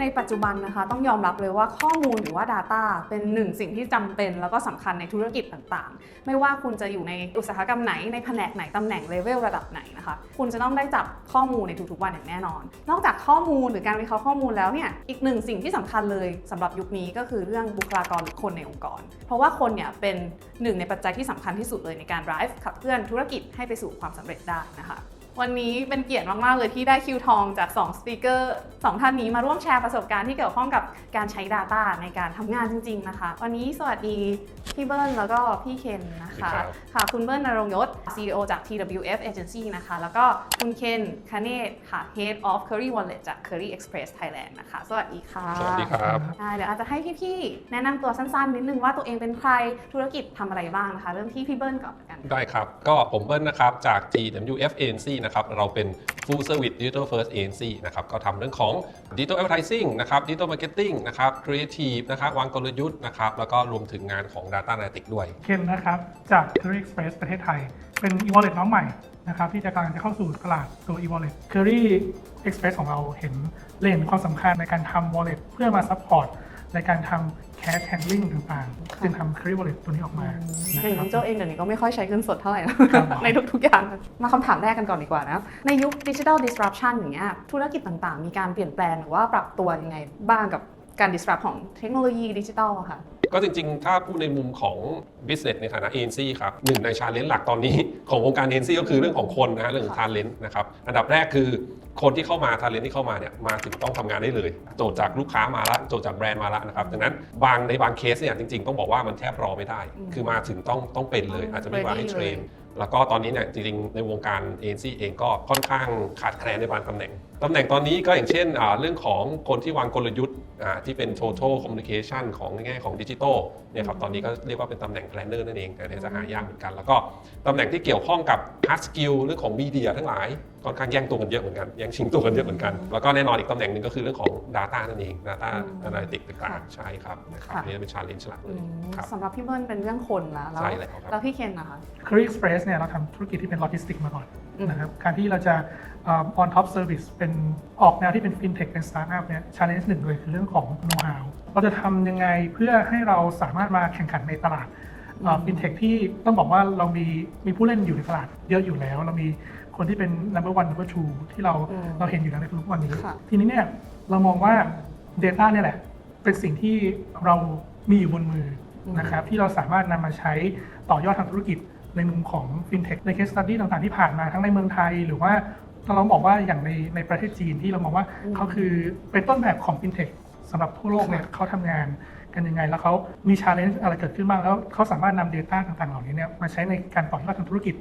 ในปัจจุบันนะคะต้องยอมรับเลยว่าข้อมูลหรือว่า Data เป็นหนึ่งสิ่งที่จำเป็น แล้วก็สำคัญในธุรกิจต่างๆ ไม่ว่าคุณจะอยู่ในอุตสาหกรรมไหนในแผนกไหนตำแหน่งเลเวลระดับไหนนะคะคุณจะต้องได้จับข้อมูลในทุกๆวันอย่างแน่นอน นอกจากข้อมูลหรือการวิเคราะห์ข้อมูลแล้วเนี่ยอีกหนึ่งสิ่งที่สำคัญเลยสำหรับยุคนี้ก็คือเรื่องบุคลากรหรือคนในองค์กร เพราะว่าคนเนี่ยเป็นหนึ่งในปัจจัยที่สำคัญที่สุดเลยในการ drive ขับเคลื่อนธุรกิจให้ไปสู่ความสำเร็จได้นะคะ วันนี้เป็นเกียรติมาก ๆ เลยที่ได้คิวทองจาก2สปีกเกอร์สองท่านนี้มาร่วมแชร์ประสบการณ์ที่เกี่ยวข้องกับการใช้ Data ในการทำงานจริง ๆ นะคะ วันนี้สวัสดีพี่เบิ้ลแล้วก็พี่เคนนะคะครับค่ะคุณเบิ้ลนรงค์ยศ CEO จาก TWF Agency นะคะ แล้วก็คุณเคนคเนตค่ะ Head of Curry Wallet จาก Curry Express Thailand นะคะ สวัสดีค่ะ สวัสดีครับได้เดี๋ยวอาจจะให้พี่ๆแนะนำตัวสั้น ๆ นิดนึงว่าตัวเองเป็นใครธุรกิจทำอะไรบ้างนะคะ เริ่มที่พี่เบิ้ลก่อนละกัน ได้ครับ ก็ผมเบิ้ลนะครับจาก TWF Agency นะครับเราเป็น Full Service Digital First Agency นะครับก็ทำเรื่องของ Digital Advertising นะครับ Digital Marketing นะครับ Creative นะครับวางกลยุทธ์นะครับแล้วก็รวมถึงงานของ Data Analytics ด้วย เคนนะครับจาก Curry Express ประเทศไทย เป็น e-wallet น้องใหม่นะครับที่จะกำลังจะเข้าสู่ตลาดตัว e-wallet Curry Express ของเราเห็นเล่นความสำคัญในการทำ wallet เพื่อมา support ในการทำ cash handling ต่างๆ จึงทำ Curry Wallet ตัวนี้ออกมานะอย่างครับน้องโจเองเดี๋ยวนี้ก็ไม่ค่อยใช้เงินสดเท่าไหร่นะครับในทุกๆอย่าง มาคำถามแรกกันก่อนดีกว่านะ ในยุคดิจิทัล disruption อย่างเงี้ยธุรกิจต่างๆ มีการเปลี่ยนแปลงหรือว่าปรับตัวยังไงบ้างกับการ disrupt ของเทคโนโลยีดิจิทัลอะค่ะ ก็จริง ๆ ถ้าพูดในมุมของ business ในฐานะเอ็นซี่ครับหนึ่งในชาเลนจ์หลักตอนนี้ ของวงการเอ็นซี่ก็คือเรื่องของคนนะฮะเรื่องของทาเลนต์นะครับอันดับแรกคือคนที่เข้ามา talent ที่เข้ามาเนี่ยมาถึงต้องทำงานได้เลย โจทย์จากลูกค้ามาละโจทย์จากแบรนด์มาละนะครับดังนั้นบางในบางเคสเนี่ยจริง ๆ ต้องบอกว่ามันแทบรอไม่ได้ คือมาถึงต้องต้องเป็นเลย อาจจะไม่ว่าให้เทรน แล้วก็ตอนนี้เนี่ยจริงๆ ในวงการเอเจนซี่เองก็ค่อนข้างขาดแคลนในบางตำแหน่ง ตำแหน่งตอนนี้ก็อย่างเช่นเรื่องของคนที่วางกลยุทธ์ที่เป็น total communication ของในแง่ของดิจิทัลเนี่ยครับตอนนี้ก็เรียกว่าเป็นตำแหน่ง planner นั่นเองแต่จะหายากเหมือนกัน แล้วก็ตำแหน่งที่เกี่ยวข้องกับ hard skill เรื่องของมีเดียทั้งหลายค่อนข้างแย่งตัวกันเยอะเหมือนกันแย่งชิงตัวกันเยอะเหมือนกัน แล้วก็แน่นอนอีกตำแหน่งหนึ่งก็คือเรื่องของ data นั่นเอง data อืม analytics ต่างๆใช่ครับนะครับค่ะ อันนี่เป็น challenge หลักเลอืยมครับสำหรับพี่เบิ้ลเป็นเรื่องคนละแล้วใช่แล้วครับ แล้วพี่เคนนะคะ Curry Express เนี่ยเราทำธุรกิจที่เป็นโลจิสติกมาก่อนอืม นะครับการที่เราจะเออ on top service เป็นออกแนวที่เป็น fintech เป็น startup เนี่ย challenge หนึ่งเลยคือเรื่องของ know how เราจะทำยังไงเพื่อให้เราสามารถมาแข่งขันในตลาดอืม ฟินเทคที่ต้องบอกว่าเรามีมีผู้เล่นอยู่ในตลาดเยอะอยู่แล้ว เรามี คนที่เป็น number one number two ที่เราอืมเราเห็นอยู่แล้วในทุกวันนี้ ค่ะ ทีนี้เนี่ยเรามองว่า Data เนี่ยแหละ เป็นสิ่งที่เรามีอยู่บนมืออม นะครับที่เราสามารถนำมาใช้ต่อยอดทางธุรกิจในมุมของ FinTech ใน case study ต่างๆที่ผ่านมาทั้งในเมืองไทย หรือว่าเราบอกว่าอย่างในในประเทศจีนที่เรามองว่าอืมเขาคือเป็นต้นแบบของ FinTech สำหรับทั่วโลกเนี่ยเขาทำงานกันยังไง แล้วเขามี challenge อะไรเกิดขึ้นบ้างแล้วเขาสามารถนำ Data ต่างๆ เหล่านี้เนี่ยมาใช้ในการต่อยอดทางธุรกิจ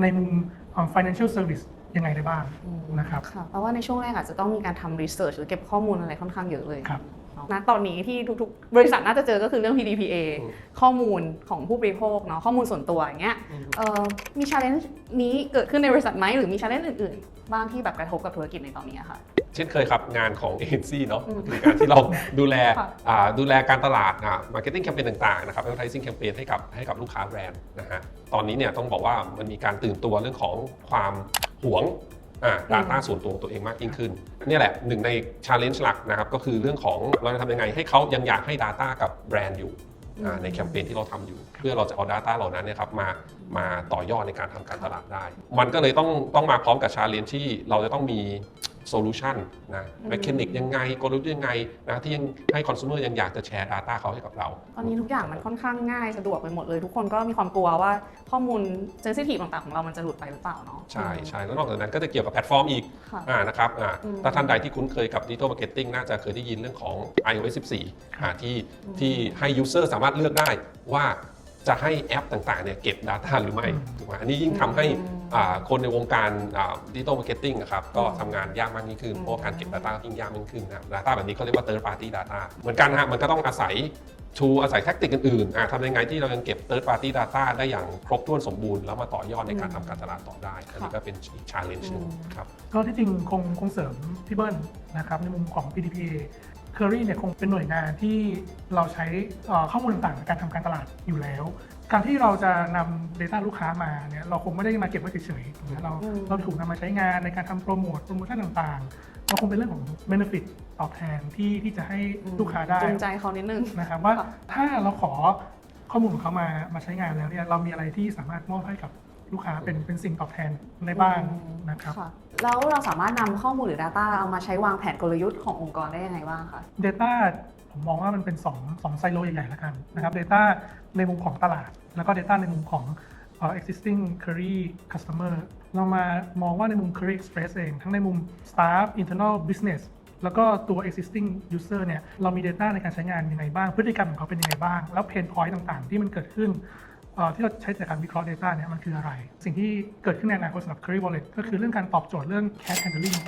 ในมุมของ financial service ยังไงได้บ้างอืมนะครับ ค่ะเพราะว่าในช่วงแรกอาจจะต้องมีการทำ research หรือเก็บข้อมูลอะไรค่อนข้างเยอะเลย ครับเนาะณตอนนี้ที่ทุกๆ บริษัทน่าจะเจอก็คือเรื่อง PDPA อืมข้อมูลของผู้บริโภคเนาะข้อมูลส่วนตัวอย่างเงี้ยอืมเอ่อมี challenge นี้เกิดขึ้นในบริษัทไหมหรือมี challenge อื่นๆ บ้างที่แบบกระทบกับธุรกิจในตอนนี้อะค่ะ เช่นเคยครับงานของเอเจนซี่เนาะอืมคือการที่เราดูแลค่ะอ่าดูแลการตลาดอ่ามาร์เก็ตติ้งแคมเปญต่างๆนะครับ advertising แคมเปญให้กับให้กับลูกค้าแบรนด์นะฮะตอนนี้เนี่ยต้องบอกว่ามันมีการตื่นตัวเรื่องของความหวง อ่า data ส่วนตัวของตัวเองมากยิ่งขึ้นเนี่ยแหละหนึ่งใน challenge หลักนะครับก็คือเรื่องของเราจะทำยังไงให้เขายังอยากให้ data กับแบรนด์อยู่อ่าอืมในแคมเปญที่เราทำอยู่ เพื่อเราจะเอา Data เหล่านั้นเนี่ยครับมามาต่อยอดในการทำการตลาดได้ มันก็เลยต้องต้องมาพร้อมกับ challenge ที่เราจะต้องมี โซลูชันนะอืมแมคานิกยังไงกลยุทธ์ยังไงนะที่ยังให้คอน sumer ยังอยากจะแชร์ Data เขาให้กับเรา ตอนนี้ทุกอย่างมันค่อนข้างง่ายสะดวกไปหมดเลย ทุกคนก็มีความกลัวว่าข้อมูล sensitive ต่างๆ ของเรามันจะหลุดไปหรือเปล่าเนาะใช่ใช่แล้วนอกจากนั้นก็จะเกี่ยวกับแพลตฟอร์มอีกค่ะอ่านะครับอ่าอืมถ้าท่านใดที่คุ้นเคยกับ Digital Marketing น่าจะเคยได้ยินเรื่องของ iOS 14อ่าที่อืมที่ให้ User สามารถเลือกได้ว่าจะให้แอปต่างๆเนี่ยเก็บ Data หรือไม่ถูกไหมอันนี้ยิ่งทำให้อืมอ่า คนในวงการดิจิ t a ลมาร์เก็ตติ้งครับก็อืมทำงานยากมากยิ่งขึ้นอืมเพราะว่าการเก็บ Data ยิ่งยากมากขึ้นนะครับ Data แบบนี้เขาเรียกว่า third party data เหมือนกันนะฮะมันก็ต้องอาศัยชูอาศัยแท็กติกอื่นๆอะทำยังไงที่เรายังเก็บ third party data ได้อย่างครบถ้วนสมบูรณ์ แล้วมาต่อยอดในการทำการตลาดต่อได้ อันนี้ก็เป็นอีก challenge หนึงครับก็ที่จริงคงคงเสริมพี่เบิ้ลนะครับในมุมของ PDPA Curry เนี่ยคงเป็นหน่วยงานที่เราใช้เอ่อข้อมูลต่างๆในการทำการตลาดอยู่แล้ว การที่เราจะนำ Data ลูกค้ามาเนี่ยเราคงไม่ได้มาเก็บไว้เฉยๆถูกไหมเราอืม เราถูกนำมาใช้งานในการทำโปรโมทโปรโมชั่นต่างๆมันคงเป็นเรื่องของ benefit ตอบแทนที่ที่จะให้ลูกค้าได้ จูงใจเขานิดนึง นะครับว่าค่ะถ้าเราขอข้อมูลของเขามามาใช้งานแล้วเนี่ยเรามีอะไรที่สามารถมอบให้กับลูกค้าเป็นเป็นสิ่งตอบแทนได้บ้างนะครับ ค่ะแล้วเราสามารถนำข้อมูลหรือ Data เอามาใช้วางแผนกลยุทธ์ขององค์กรได้ยังไงบ้างคะ Data ผมมองว่ามันเป็น2งไซโลใหญ่ๆแล้วกันนะครับ Data ในมุมของตลาด แล้วก็ Data ในมุมของ existing Curry customer เรามามองว่าในมุม Curry Express เอง ทั้งในมุม staff internal business แล้วก็ตัว existing user เนี่ย เรามี Data ในการใช้งานยังไงบ้าง พฤติกรรมของเขาเป็นยังไงบ้าง แล้ว pain point ต่างๆ ที่มันเกิดขึ้นที่เราใช้จากการวิเคราะห์ Data เนี่ยมันคืออะไร สิ่งที่เกิดขึ้นในอนาคตสำหรับ Curry Wallet ก็คือเรื่องการตอบโจทย์เรื่อง cash handling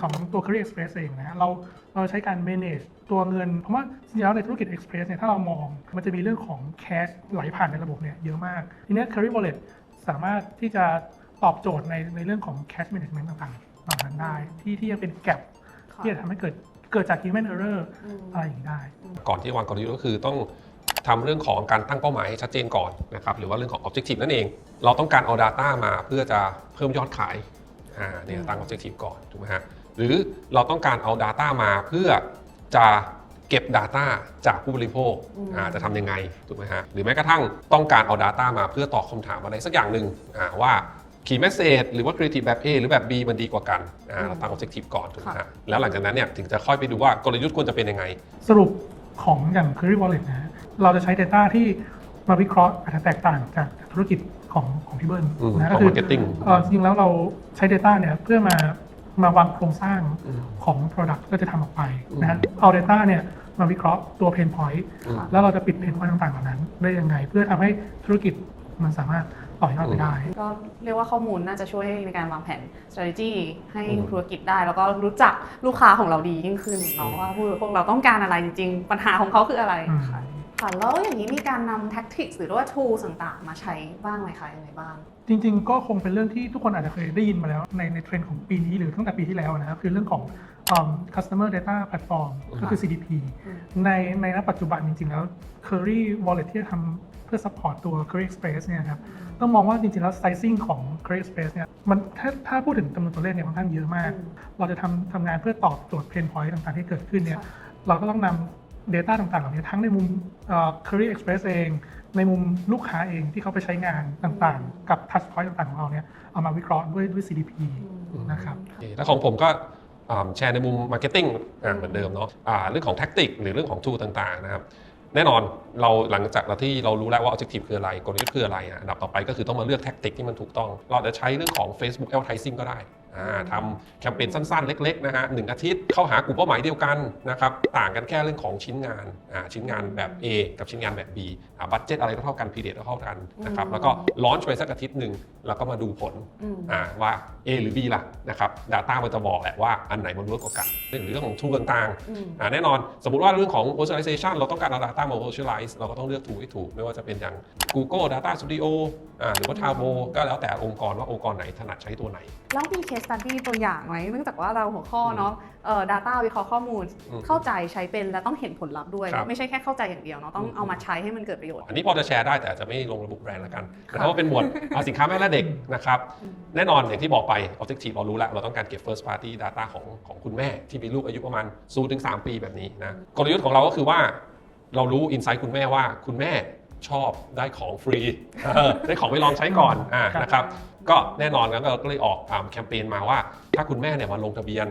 ของตัว Career Express เองนะฮะเราเราใช้การ manage ตัวเงิน เพราะว่าจริงๆแล้วในธุรกิจ Express เนี่ยถ้าเรามองมันจะมีเรื่องของ cash ไหลผ่านในระบบเนี่ยเยอะมาก ทีเนี้ย Career Wallet สามารถที่จะตอบโจทย์ในในเรื่องของ cash management ต่างๆเหล่านั้นได้ ที่ที่จะเป็น gap ค่ะที่จะทำให้เกิดเกิดจาก human error อืมอะไรอย่างนี้ได้ ก่อนที่วางกลยุทธ์ก็คือต้องทำเรื่องของการตั้งเป้าหมายให้ชัดเจนก่อนนะครับหรือว่าเรื่องของ objective นั่นเอง เราต้องการเอา Data มาเพื่อจะเพิ่มยอดขายอ่าเนี่ยตั้ง objective ก่อนถูกไหมฮะ หรือเราต้องการเอา Data มาเพื่อจะเก็บ Data จากผู้บริโภคอืมอ่าจะทำยังไงถูกไหมฮะหรือแม้กระทั่งต้องการเอา Data มาเพื่อตอบคำถามอะไรสักอย่างหนึ่งอ่าว่า key message หรือว่า creative แบบ A หรือแบบ B มันดีกว่ากันอ่าเราตั้ง objective ก่อนถูกไหมฮะแล้วหลังจากนั้นเนี่ยถึงจะค่อยไปดูว่ากลยุทธ์ควรจะเป็นยังไง สรุปของอย่าง Curry Wallet นะฮะเราจะใช้ Data ที่มาวิเคราะห์อาจจะแตกต่างจากธุรกิจของของพี่เบิ้ลอืมนะของก็คือ marketing เอ่อจริงๆแล้วเราใช้ Data เนี่ยเพื่อมา มาวางโครงสร้างอืมของ Product ก็จะทำออกไปนะฮะอืมเอา Data เนี่ยมาวิเคราะห์ตัว Pain Point อืมแล้วเราจะปิด Pain Point ต่างๆเหล่านั้น ได้ยังไง เพื่อทำให้ธุรกิจมันสามารถต่อยอดไปได้ ก็เรียกว่าข้อมูลน่าจะช่วยในการวางแผน strategy ให้อืม ธุรกิจได้ แล้วก็รู้จักลูกค้าของเราดียิ่งขึ้นเนาะว่าผู้บริโภคเราต้องการอะไรจริงๆ ปัญหาของเขาคืออะไรอืมค่ะ ค่ะแล้วอย่างนี้มีการนำ tactics หรือว่า tools ต่างๆ มาใช้บ้างไหมคะยังไงบ้าง จริงๆ ก็คงเป็นเรื่องที่ทุกคนอาจจะเคยได้ยินมาแล้วในในเทรนด์ของปีนี้หรือตั้งแต่ปีที่แล้วนะครับคือเรื่องของอืม customer data platform ก็คือ CDP อืมในในณปัจจุบันจริงๆ แล้ว Curry Wallet ที่จะทำเพื่อ support ตัว Curry Express เนี่ยครับต้องมองว่าจริงๆ แล้ว sizing ของ Curry Express เนี่ยมันถ้าถ้าพูดถึงจำนวนตัวเลขเนี่ยค่อนข้างเยอะมากอืมเราจะทำทำงานเพื่อตอบโจทย์ pain point ต่างๆ ที่เกิดขึ้นเนี่ยค่ะเราก็ต้องนำ Data ต่างๆเหล่านี้ทั้งในมุมเอ่อ Curry Express เอง ในมุมลูกค้าเองที่เขาไปใช้งานต่างๆ กับ touch point ต่างๆ ของเราเนี่ยเอามาวิเคราะห์ด้วยด้วย CDP นะครับแล้วของผมก็แชร์ในมุมมาร์เก็ตติ้งเหมือนเดิมเนาะเรื่องของแท็กติกหรือเรื่องของ tool ต่างๆนะครับแน่นอนเราหลังจากเราที่เรารู้แล้วว่า objective คืออะไรกลยุทธ์คืออะไรอันดับต่อไปก็คือต้องมาเลือกแท็กติกที่มันถูกต้อง เราจะใช้เรื่องของ Facebook advertising ก็ได้ ทำแคมเปญสั้นๆ เล็กๆนะฮะหนึ่งอาทิตย์เข้าหากลุ่มเป้าหมายเดียวกันนะครับต่างกันแค่เรื่องของชิ้นงานอ่าชิ้นงานแบบ A กับชิ้นงานแบบ B อ่าบัตเจ็ตอะไรก็เท่ากันพีเดียเท่ากันนะครับอืมแล้วก็ลอนช์ไปสักอาทิตย์หนึ่งแล้วก็มาดูผลอืมอ่าว่า A หรือ B ล่ะนะครับ Data มันจะบอกแหละว่าอันไหนมันเวิร์กกว่ากันหรือเรื่องของ tool ต่างอืมๆอ่าแน่นอนสมมุติว่าเรื่องของ virtualization เราต้องการเอา Data มา virtualize เราก็ต้องเลือก tool ให้ถูกไม่ว่าจะเป็นอย่าง Google Data Studio อ่าหรือว่า Tabo ก็แล้วแต่องค์กรว่าองค์กรไหนถนัดใช้ตัวไหนแล้วมี case study ตัวอย่างไหมเนื่องจากว่าเราหัวข้อเนาะเอ่อ data วิเคราะห์ข้อมูลอืมเข้าใจใช้เป็นและต้องเห็นผลลัพธ์ด้วย ครับ ไม่ใช่แค่เข้าใจอย่างเดียวเนาะต้องอืมเอามาใช้ให้มันเกิดประโยชน์ อันนี้พอจะแชร์ได้แต่อาจจะไม่ลงระบุแบรนด์ละกันครับนะครับว่าเป็นหมวดอ่าสินค้าแม่และเด็กนะครับแน่นอนอย่างที่บอกไป objective เรารู้แล้วเราต้องการเก็บ first party data ของของคุณแม่ที่มีลูกอายุประมาณ0ถึง3ปีแบบนี้นะกลยุทธ์ของเราก็คือว่า เรารู้ insight คุณแม่ว่าคุณแม่ชอบได้ของฟรีเออได้ของไปลองใช้ก่อนอ่าครับนะครับ ก็แน่นอนแล้วเราก็เลยออกอ่าแคมเปญมาว่า ถ้าคุณแม่เนี่ยมาลงทะเบียน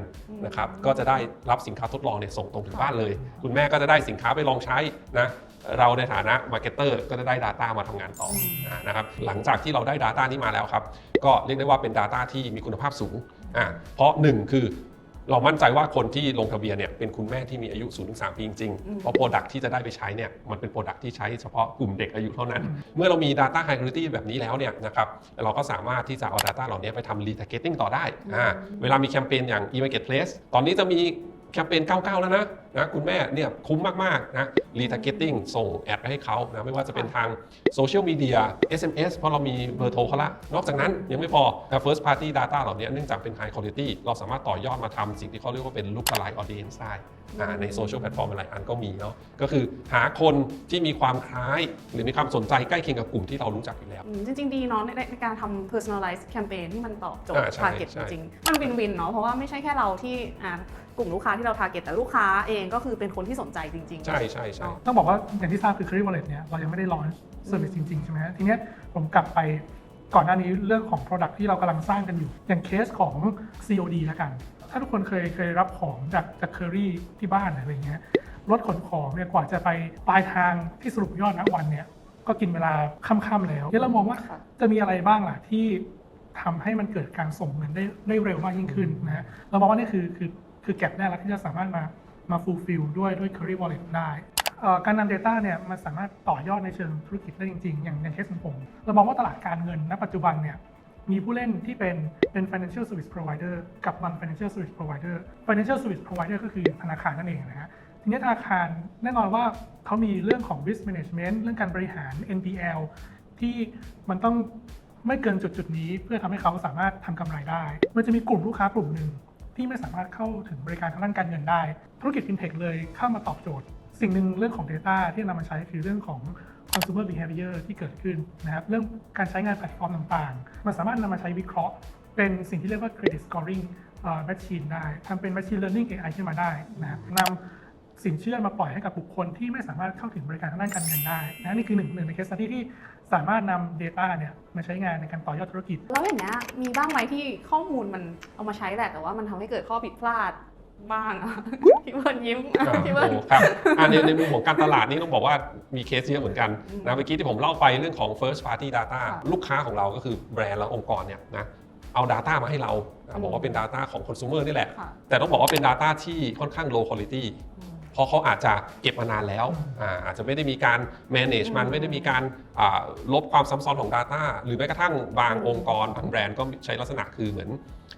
นะครับก็จะได้รับสินค้าทดลองเนี่ยส่งตรงถึงบ้านเลย คุณแม่ก็จะได้สินค้าไปลองใช้นะเราในฐานะมาร์เก็ตเตอร์ก็จะได้ Data มาทำงานต่ออ่านะครับหลังจากที่เราได้ Data นี้มาแล้วครับ ก็เรียกได้ว่าเป็น Data ที่มีคุณภาพสูงอ่าเพราะหนึ่งคือ เรามั่นใจว่าคนที่ลงทะเบียนเนี่ยเป็นคุณแม่ที่มีอายุ0-3ปีจริงอืมๆเพราะโปรดักที่จะได้ไปใช้เนี่ยมันเป็นโปรดักที่ใช้เฉพาะกลุ่มเด็กอายุเท่านั้น เมื่อเรามี Data High Quality แบบนี้แล้วเนี่ยนะครับเราก็สามารถที่จะเอา Data เหล่านี้ไปทำ Retargeting ต่อได้อ่าเวลามีแคมเปญอย่าง e-marketplace ตอนนี้จะมี แคมเปญ99 แล้วนะนะคุณแม่เนี่ยคุ้มมากๆนะรีทาร์เก็ตติ้งส่งแอดไปให้เขานะไม่ว่าจะเป็นทางโซเชียลมีเดีย SMS เพราะเรามีเบอร์โทรเขาละ นอกจากนั้นยังไม่พอ first party data เหล่านี้เนื่องจากเป็น high quality เราสามารถต่อยอดมาทำสิ่งที่เขาเรียกว่าเป็น lookalike audience ได้ ในโซเชียลแพลตฟอร์มหลายอันก็มีเนาะก็คือหาคนที่มีความคล้าย หรือมีความสนใจใกล้เคียงกับกลุ่มที่เรารู้จักอยู่แล้วอืมจริง ๆ ดีเนาะในในการทำ personalized campaign ที่มันตอบโจทย์อ่าใช่ target ใช่จริงๆมันวินวินเนาะเพราะว่าไม่ใช่แค่เราที่อ่ากลุ่มลูกค้าที่เรา target แต่ลูกค้าเองก็คือเป็นคนที่สนใจจริง ๆ ใช่ใช่ใช่ต้องบอกว่าอย่างที่ทราบคือ Curry Wallet เนี่ยเรายังไม่ได้ launch service จริงๆใช่ไหมฮะทีเนี้ยผมกลับไปก่อนหน้านี้เรื่องของ Product ที่เรากำลังสร้างกันอยู่ อย่างเคสของ COD แล้วกัน ถ้าทุกคนเคยเคยรับของจากจาก Curry ที่บ้านอะไรอย่างเงี้ยรถขนของเนี่ยกว่าจะไปปลายทางที่สรุปยอดณวันเนี่ยก็กินเวลาค่ำๆแล้วเนี่ยเรามองว่าค่ะจะมีอะไรบ้างล่ะที่ทำให้มันเกิดการส่งเงินได้ได้เร็วมากยิ่งขึ้นนะฮะเรามองว่านี่คือคือคือแก็บแรกแล้วที่จะสามารถมามา fulfill ด้วยด้วย Curry Wallet ได้เอ่อการนำ Data เนี่ยมันสามารถต่อยอดในเชิงธุรกิจได้จริง ๆ อย่างอย่างเคสของผม เรามองว่าตลาดการเงินณปัจจุบันเนี่ย มีผู้เล่นที่เป็นเป็น financial service provider กับ non financial service provider financial service provider ก็คือธนาคารนั่นเองนะฮะทีนี้ธนาคารแน่นอนว่าเขามีเรื่องของ risk management เรื่องการบริหาร NPL ที่มันต้องไม่เกินจุดจุดนี้ เพื่อทำให้เขาสามารถทำกำไรได้ มันจะมีกลุ่มลูกค้ากลุ่มหนึ่งที่ไม่สามารถเข้าถึงบริการทางด้านการเงินได้ ธุรกิจ fintech เลยเข้ามาตอบโจทย์ สิ่งหนึ่งเรื่องของ Data ที่นำมาใช้คือเรื่องของ consumer behavior ที่เกิดขึ้นนะครับเรื่องการใช้งานแพลตฟอร์มต่างๆ มันสามารถนำมาใช้วิเคราะห์ เป็นสิ่งที่เรียกว่า credit scoring เอ่อ machine ได้ทำเป็น machine learning AI ขึ้นมาได้นะครับนำสินเชื่อมาปล่อยให้กับบุคคลที่ไม่สามารถเข้าถึงบริการทางด้านการเงินได้นะนี่คือหนึ่งหนึ่งในเคสที่ที่สามารถนำ Data เนี่ยมาใช้งานในการต่อยอดธุรกิจ แล้วอย่างเงี้ยมีบ้างไหมที่ข้อมูลมันเอามาใช้แหละแต่ว่ามันทำให้เกิดข้อผิดพลาด บ้างอะ พี่เบิร์นยิ้มอ่าพี่โอ้เบิร์นครับอ่าในในมุมของการตลาดนี่ต้องบอกว่ามีเคสเยอะเหมือนกันอืมนะเมื่อกี้ที่ผมเล่าไปเรื่องของ first party data ค่ะลูกค้าของเราก็คือแบรนด์และองค์กรเนี่ยนะเอา Data มาให้เราอืนะมบอกว่าเป็น Data ของ consumer นี่แหละ ค่ะ แต่ต้องบอกว่าเป็น Data ที่ค่อนข้าง low quality อืมเพราะเขาอาจจะเก็บมานานแล้วอ่าอาจจะไม่ได้มีการ manage มันอืมไม่ได้มีการอ่า ลบความซ้ำซ้อนของ Data หรือแม้กระทั่งบางอืมองค์กรบางแบรนด์ก็ใช้ลักษณะคือเหมือน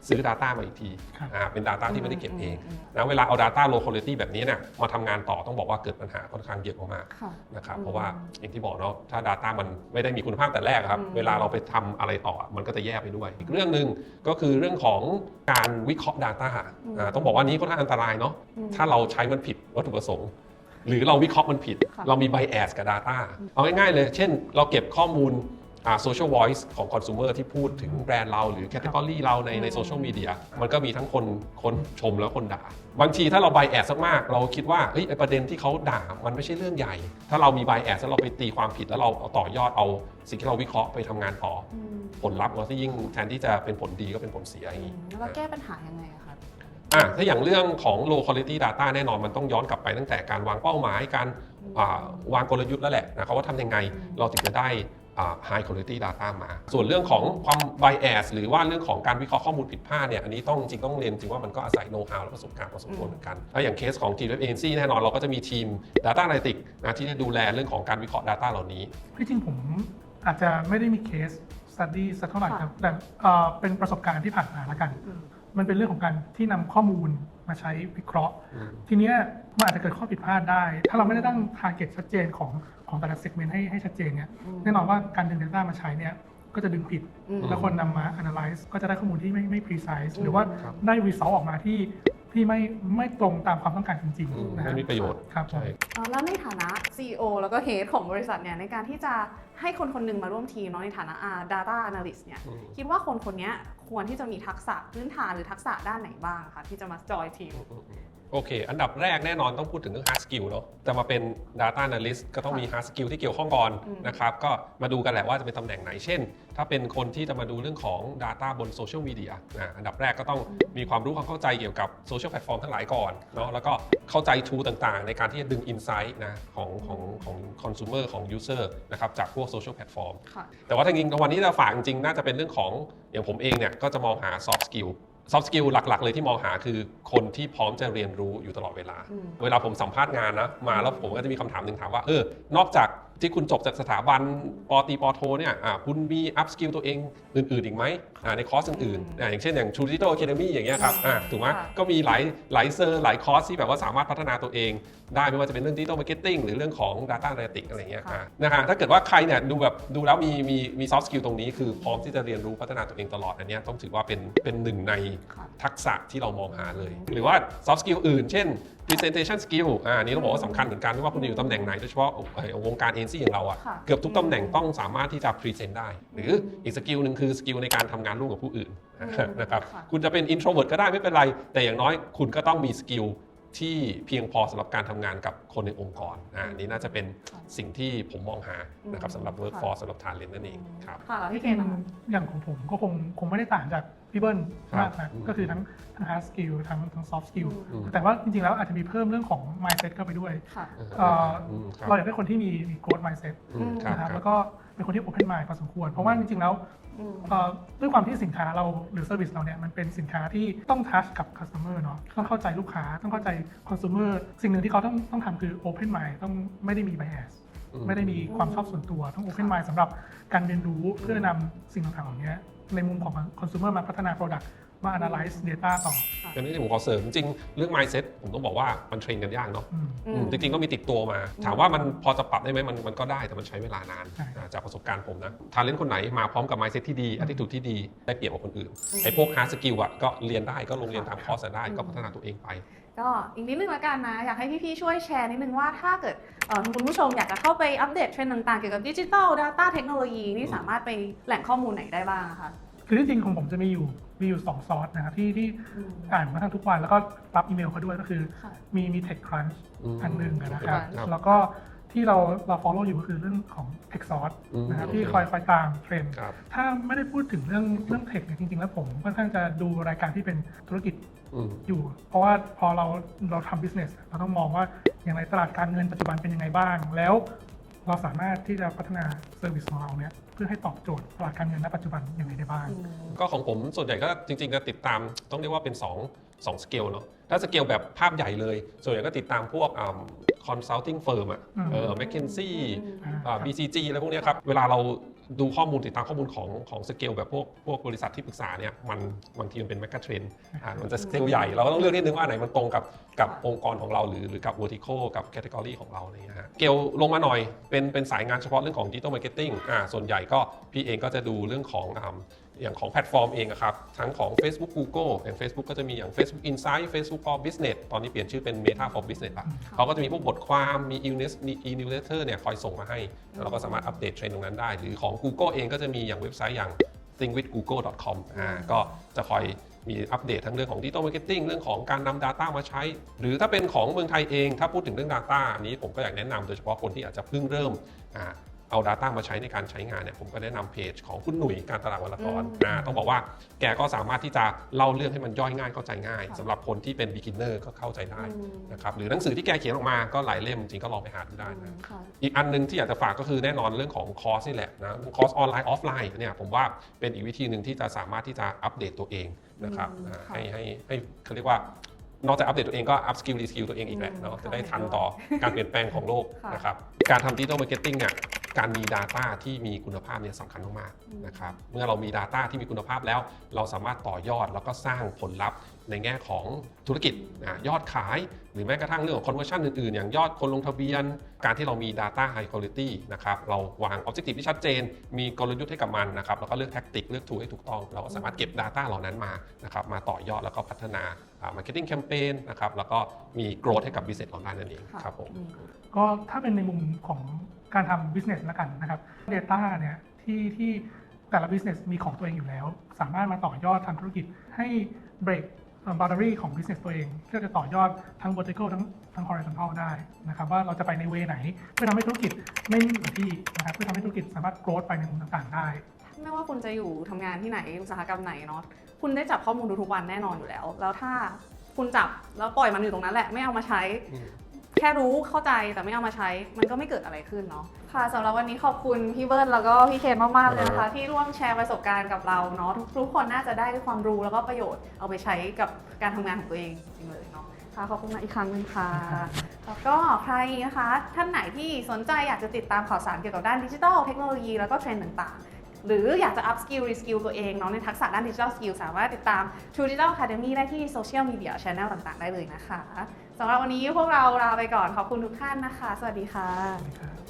ซื้อ Data มาอีกทีครับอ่าเป็น Data ที่ไม่ได้เก็บเองอืมนะเวลาเอา Data low quality แบบนี้เนี่ยมาทำงานต่อต้องบอกว่าเกิดปัญหาค่อนข้างเยอะมากค่ะๆนะครับอืมเพราะว่าอย่างที่บอกเนาะถ้า Data มันไม่ได้มีคุณภาพแต่แรกครับอืมเวลาเราไปทำอะไรต่อมันก็จะแย่ไปด้วย อีกเรื่องหนึ่งก็คือเรื่องของการวิเคราะห์ Data อ่าต้องบอกว่านี้ค่อนข้างอันตรายเนาะอืมถ้าเราใช้มันผิดวัตถุประสงค์ หรือเราวิเคราะห์มันผิด ค่ะ เรามี bias กับ Data เอาง่ายๆเลย เช่น เราเก็บข้อมูลอ่า social voice ของ consumer ที่พูดถึงแบรนด์เราหรือ category เราในในอืม social media มันก็มีทั้งคนคนชมแล้วคนด่า บางทีถ้าเรา bias มากๆเราคิดว่าเฮ้ยไอประเด็นที่เขาด่ามันไม่ใช่เรื่องใหญ่ ถ้าเรามี bias แล้วเราไปตีความผิดแล้วเราเอาต่อยอดเอาสิ่งที่เราวิเคราะห์ไปทำงานต่ออืมผลลัพธ์เราที่ยิ่งแทนที่จะเป็นผลดีก็เป็นผลเสียอย่างอืนี้มแล้วเราแก้ปัญหายังไงอะคะ อะถ้าอย่างเรื่องของ low quality data แน่นอนมันต้องย้อนกลับไปตั้งแต่การวางเป้าหมายการอ่าวางกลยุทธ์แล้วแหละนะครับว่าทำยังไงอืมเราถึงจะได้อ่า high quality data มา ส่วนเรื่องของความ bias หรือว่าเรื่องของการวิเคราะห์ข้อมูลผิดพลาดเนี่ย อันนี้ต้องจริงต้องเรียนจริงว่ามันก็อาศัย know how และประสบการณ์พอสมควรเหมือนกันถ้าอย่างเคสของ G Web Agency แน่นอนเราก็จะมีทีม data analytics นะที่จะดูแลเรื่องของการวิเคราะห์ data เหล่านี้ ที่จริงผมอาจจะไม่ได้มีเคส study สักเท่าไหร่ค่ะครับแต่เอ่อเป็นประสบการณ์ที่ผ่านมาแล้วกันอื มมันเป็นเรื่องของการที่นำข้อมูลมาใช้วิเคราะห์อืมทีเนี้ยมันอาจจะเกิดข้อผิดพลาดได้ ถ้าเราไม่ได้ตั้ง target ชัดเจนของของแต่ละ segment ให้ให้ชัดเจนเนี่ยอืมแน่นอนว่าการดึง data มาใช้เนี่ยก็จะดึงผิดอืมแล้วคนนำมา analyze ก็จะได้ข้อมูลที่ไม่ไม่ precise อืมหรือว่าครับได้ result ออกมาที่ ที่ไม่ไม่ตรงตามความต้องการจริงอืมๆนะครัไม่บมีประโยชน์ครับผม ใช่ เอ่อแล้วในฐานะ CEO แล้วก็ Head ของบริษัทเนี่ยในการที่จะให้คนคนหนึ่งมาร่วมทีมเนาะในฐานะอ่า data analyst เนี่ยอืม คิดว่าคนคนเนี้ยควรที่จะมีทักษะพื้นฐานหรือทักษะด้านไหนบ้างคะที่จะมาจอยทีม โอเค อันดับแรกแน่นอนต้องพูดถึงเรื่อง hard skill เนอะจะมาเป็น data analyst ก็ต้องมี hard skill ที่เกี่ยวข้องก่อนอืมนะครับ ก็มาดูกันแหละว่าจะเป็นตำแหน่งไหน เช่น ถ้าเป็นคนที่จะมาดูเรื่องของ data บนโซเชียลมีเดียนะอันดับแรกก็ต้องมีความรู้ความเข้าใจเกี่ยวกับโซเชียลแพลตฟอร์มทั้งหลายก่อนเนาะ แล้วก็เข้าใจ tool ต่างๆ ในการที่จะดึง insight นะของของของ consumer ของ user นะครับจากพวกโซเชียลแพลตฟอร์มค่ะแต่ว่าทางจริงๆวันนี้จะฝากจริงๆน่าจะเป็นเรื่องของอย่างผมเองเนี่ยก็จะมองหา soft skill soft skill หลัก ๆ เลยที่มองหาคือคนที่พร้อมจะเรียนรู้อยู่ตลอดเวลาอืมเวลาผมสัมภาษณ์งานนะ มาแล้วผมก็จะมีคำถามหนึ่งถามว่า เออ นอกจาก ที่คุณจบจากสถาบันปอตรีปอโทเนี่ยอ่าคุณมี up skill ตัวเองอื่นๆอีกไหมอ่าในคอร์สอื่นอืมๆอ่าอย่างเช่นอย่าง True Digital Academy อย่างเงี้ยครับอ่าถูกไหมค่ะก็มีหลายหลายเซอร์หลายคอร์สที่แบบว่าสามารถพัฒนาตัวเอง ได้ไม่ว่าจะเป็นเรื่อง Digital Marketing หรือเรื่องของ Data Analytics อะไรเงี้ยค่ะอ่านะฮะถ้าเกิดว่าใครเนี่ยดูแบบดูแล้วมีมีมี soft skill ตรงนี้คือพร้อมที่จะเรียนรู้พัฒนาตัวเองตลอดอันเนี้ยต้องถือว่าเป็นเป็นหนึ่งในค่ะทักษะที่เรามองหาเลย หรือว่า soft skill อื่น เช่น presentation skill อ่าอันนี้ต้องบอกว่าสำคัญเหมือนกันไม่ว่าคุณจะอยู่ตำแหน่งไหนโดยเฉพาะเอ่อวงการเอ็นซีอย่างเราอะค่ะ เกือบทุกตำแหน่งต้องสามารถที่จะพรีเซนต์ได้ หรืออีกสกิลหนึ่งคือสกิลในการทำงานร่วมกับผู้อื่นอืมนะครับค่ะคุณจะเป็น introvert ก็ได้ไม่เป็นไร แต่อย่างน้อยคุณก็ต้องมีสกิลที่เพียงพอสำหรับการทำงานกับคนในองค์กรอ่าอันนี้น่าจะเป็นสิ่งที่ผมมองหานะครับอืมสำหรับ workforce สำหรับ talent นั่นเองครับค่ะแล้วพี่เคนอืนะคะมอย่างของผมก็คงคงไม่ได้ต่างจาก พี่เบิ้ลครับมากนะอืมก็คือทั้งทั้ง hard skill ทั้งทั้ง soft skill อืมแต่ว่าจริงๆแล้วอาจจะมีเพิ่มเรื่องของ mindset เข้าไปด้วยค่ะเอ่ออืมครับเราอยากได้คนที่มีมี growth mindset อืมครับนะครับครัแล้บวก็เป็นคนที่ open mind พอสมควร เพราะว่าจริงๆแล้วอืมเอ่อด้วยความที่สินค้าเราหรือ service เราเนี่ยมันเป็นสินค้าที่ต้อง touch กับ customer เนาะต้องเข้าใจลูกค้าต้องเข้าใจ consumer สิ่งหนึ่งที่เขาต้องต้องทำคือ open mind ต้องไม่ได้มี bias อืม ไม่ได้มีความชอบส่วนตัว ต้อง open mind สำหรับการเรียนรู้เพื่อนำสิ่งต่างๆเหล่านี้ในมุมของ consumer มาพัฒนา product มา analyze data ต่ออันนี้ผมขอเสริมจริงๆเรื่อง mindset ผมต้องบอกว่ามันเทรนกันยากเนาะอืมอือืมมจริงๆก็มีติดตัวมา ถามว่ามันพอจะปรับได้ไหมมันมันก็ได้แต่มันใช้เวลานานใช่อ่าจากประสบการณ์ผมนะทาเลนต์คนไหนมาพร้อมกับ mindset ที่ดี attitude ที่ดีได้เปรียบกว่าคนอื่นอืมไอ้พวก hard skill อะก็เรียนได้ก็ลงเรียนตามค่ะคอร์สได้อืมก็พัฒนาตัวเองไป ก็อีกนิดนึงละกันนะ อยากให้พี่ๆช่วยแชร์นิดนึงว่าถ้าเกิดเอ่อคุณผู้ชมอยากจะเข้าไปอัปเดตเทรนด์ต่างๆ เกี่ยวกับดิจิทัล Data เทคโนโลยีนี่สามารถไปแหล่งข้อมูลไหนได้บ้างอะคะ คือที่จริงของผมจะมีอยู่มีอยู่สองซอสนะครับที่ที่อืม อ่านมาทั้งทุกวัน แล้วก็รับอีเมลเขาด้วยก็คือค่ะ มีมี Tech Crunch อืมอันหนึ่งนะครับ ครับ แล้วก็ที่เราเรา follow อยู่ก็คือเรื่องของ Tech Source อืมนะครับโอเคที่คอยคอยตามเทรนด์ ครับ ถ้าไม่ได้พูดถึงเรื่องเรื่องเทคเนี่ยจริงๆ แล้วผมค่อนข้างจะดูรายการที่เป็นธุรกิจ อืมอยู่ เพราะว่าพอเราเราทำ business เราต้องมองว่าอย่างไรตลาดการเงินปัจจุบันเป็นยังไงบ้าง แล้วเราสามารถที่จะพัฒนาเซอร์วิสของเราเนี่ยเพื่อให้ตอบโจทย์ตลาดการเงินณปัจจุบันยังไงได้บ้าง ก็ของผมส่วนใหญ่ก็จริงๆก็ติดตามต้องเรียกว่าเป็น 2 2สเกลเนาะถ้าสเกลแบบภาพใหญ่เลย ส่วนใหญ่ก็ติดตามพวกอ่า consulting firm อะอืมเออ McKinsey อ่าอ่า BCG อะไรพวกเนี้ยครับ เวลาเรา ดูข้อมูลติดตามข้อมูลของของสเกลแบบพวกพวกบริษัทที่ปรึกษาเนี่ยมันบางทีมันเป็นแมกกาเทรนมันจะสเกลใหญ่ เราก็ต้องเลือกนิดนึงว่าไหนมันตรงกับกับองค์กรของเราหรือหรือกับ vertical กับ category ของเราเนี่ยฮะเกลลงมาหน่อยเป็นเป็นสายงานเฉพาะเรื่องของดิจิตอลมาร์เก็ตติ้งอ่าส่วนใหญ่ก็พี่เองก็จะดูเรื่องของ อ่าอย่างของแพลตฟอร์มเองอะครับ ทั้งของ Facebook Google อย่าง Facebook ก็จะมีอย่าง Facebook Insight Facebook for Business ตอนนี้เปลี่ยนชื่อเป็น Meta for Business ละเขาก็จะมีพวกบทความมี e-news- มี e-newsletter เนี่ยคอยส่งมาให้แล้วเราก็สามารถอัปเดตเทรนด์ตรงนั้นได้ หรือของ Google เองก็จะมีอย่างเว็บไซต์อย่าง thinkwithgoogle.com อ่าก็จะคอยมีอัปเดตทั้งเรื่องของ digital marketing เรื่องของการนำ Data มาใช้ หรือถ้าเป็นของเมืองไทยเอง ถ้าพูดถึงเรื่อง Data อันนี้ผมก็อยากแนะนำโดยเฉพาะคนที่อาจจะเพิ่งเริ่มอ่า เอา Data มาใช้ในการใช้งานเนี่ยผมก็แนะนำเพจของคุณหนุ่ยการตลาดวรกรอืมอ่าต้องบอกว่าแกก็สามารถที่จะเล่าเรื่องให้มันย่อยง่ายเข้าใจง่ายค่ะสำหรับคนที่เป็น beginner ก็เข้าใจได้อืมนะครับหรือหนังสือที่แกเขียนออกมาก็หลายเล่มจริงๆก็ลองไปหาดูได้นะ ค่ะ อีกอันหนึงที่อยากจะฝากก็คือแน่นอนเรื่องของคอร์สนี่แหละนะคอร์สออนไลน์ออฟไลน์เนี่ยผมว่าเป็นอีกวิธีหนึ่งที่จะสามารถที่จะอัปเดตตัวเองนะครับอืมอ่าค่ะ ให้ให้ให้เขาเรียกว่า นอกจากอัปเดตตัวเองก็อัพสกิลรีสกิลตัวเองอีกแหละอืมเนาะค่ะจะได้ทันต่อการเปลี่ยนแปลงของโลกค่ะนะครับการทำดิจิทัลมาร์เก็ตติ้งเนี่ยการมี Data ที่มีคุณภาพเนี่ยสำคัญมากอืมๆนะครับเมื่อเรามี Data ที่มีคุณภาพแล้ว เราสามารถต่อยอดแล้วก็สร้างผลลัพธ์ในแง่ของธุรกิจอ่ายอดขาย หรือแม้กระทั่งเรื่องของ conversion อื่นๆ อย่างยอดคนลงทะเบียน การที่เรามี Data High Quality นะครับเราวาง Objective ที่ชัดเจน มีกลยุทธ์ให้กับมันนะครับแล้วก็เลือกแท็กติกเลือก tool ให้ถูกต้อง เราก็สามารถเก็บ Data เหล่านั้นมานะครับมาต่อยอดแล้วก็พัฒนา อ่า Marketing Campaign นะครับแล้วก็มี growth ให้กับ business ของเรานั่นเองค่ะครับผมอืมก็ถ้าเป็นในมุมของการทำ business แล้วกันนะครับ Data เนี่ยที่ที่แต่ละ business มีของตัวเองอยู่แล้ว สามารถมาต่อยอดทางธุรกิจให้ break boundary ของ business ตัวเองเพื่อจะต่อยอดทั้ง vertical ทั้งทั้ง horizontal ได้นะครับว่าเราจะไปในเวไหน เพื่อทำให้ธุรกิจไม่นิ่งกับที่นะครับเพื่อทำให้ธุรกิจสามารถ growth ไปในมุมต่างๆ ได้ ไม่ว่าคุณจะอยู่ทำงานที่ไหนอุตสาหกรรมไหนเนาะคุณได้จับข้อมูลทุกๆวันแน่นอนอยู่แล้ว แล้วถ้าคุณจับแล้วปล่อยมันอยู่ตรงนั้นแหละไม่เอามาใช้อืมแค่รู้เข้าใจแต่ไม่เอามาใช้ มันก็ไม่เกิดอะไรขึ้นเนาะค่ะสำหรับวันนี้ขอบคุณพี่เบิร์ดแล้วก็พี่เคนมากๆเลยนะคะที่ร่วมแชร์ประสบการณ์กับเราเนาะทุกทุกคนน่าจะได้ความรู้แล้วก็ประโยชน์เอาไปใช้กับการทำงานของตัวเองจริงๆเลยเนาะค่ะขอบคุณมากอีกครั้งหนึงค่ะแล้วก็ใครนะคะท่านไหนที่สนใจอยากจะติดตามข่าวสารเกี่ยวกับด้านดิจิทัลเทคโนโลยีแล้วก็เทรนด์ต่างๆ หรืออยากจะ up skill re skill ตัวเองเนาะในทักษะด้าน digital skill สามารถติดตาม True Digital Academy ได้ที่ social media channel ต่างๆ ได้เลยนะคะสำหรับวันนี้พวกเราลาไปก่อนขอบคุณทุกท่านนะคะ สวัสดีค่ะนะ